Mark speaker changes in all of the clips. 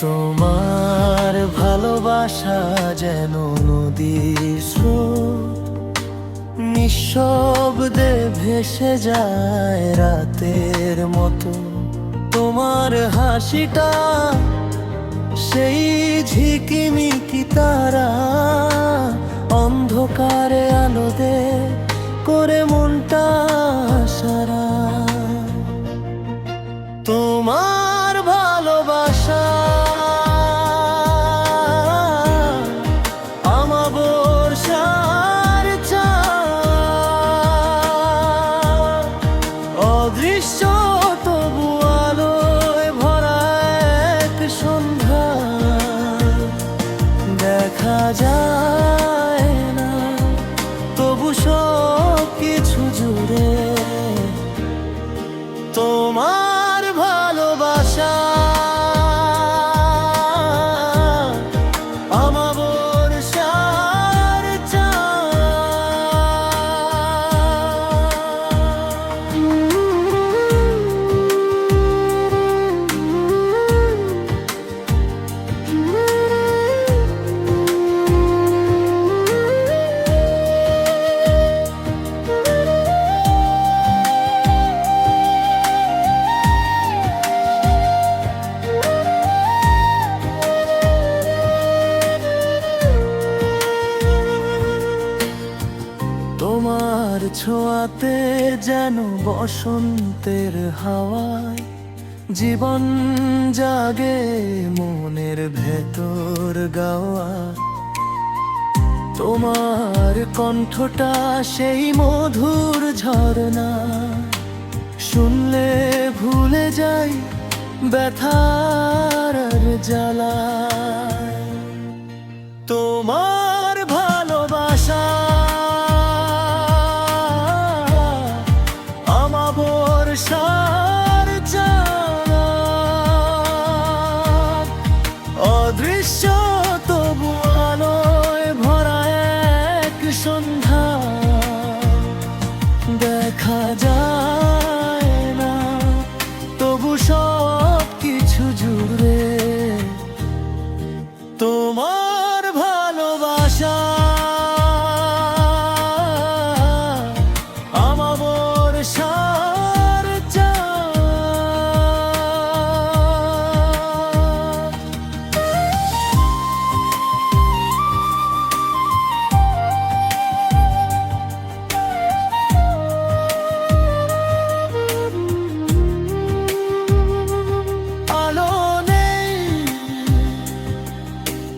Speaker 1: তোমার ভালোবাসা যেন নদীর স্রোত। নিঃশব্দে ভেসে যায় রাতের মতো। তোমার হাসিটা সেই ঝিকিমিকি তারা। অন্ধকারে আলো দে করে মনটা সারা। তোমার দেখা যায় ছোঁয়াতে যেন বসন্তের হাওয়ায় জীবন জাগে মনের ভেতর গাওয়া। তোমার কণ্ঠটা সেই মধুর ঝরনা শুনলে ভুলে যাই ব্যথার জ্বালা। অদৃশ্য তবু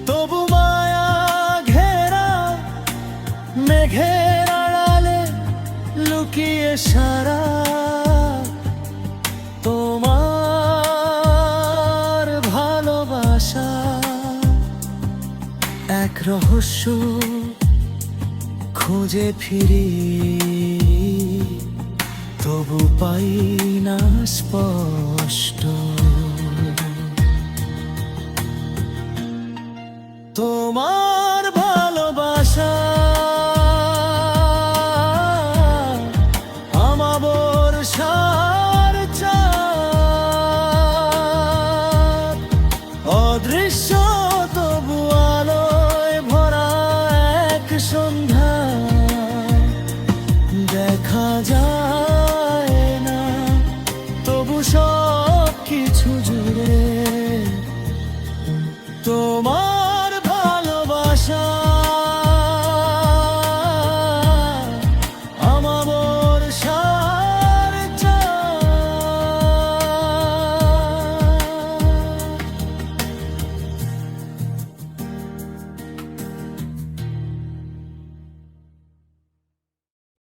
Speaker 1: তবু মায়া ঘেরা, মেঘের আড়ালে লুকিয়ে সারা। তোমার ভালোবাসা এক রহস্য খুঁজে ফিরি। তবু পাই না স্পষ্ট। তোমার ভালোবাসা আমা বর্ষার চাঁদ। অদৃশ্য তবু আলোয় ভরা এক সন্ধ্যা দেখা যায় না, তবু সব কিছু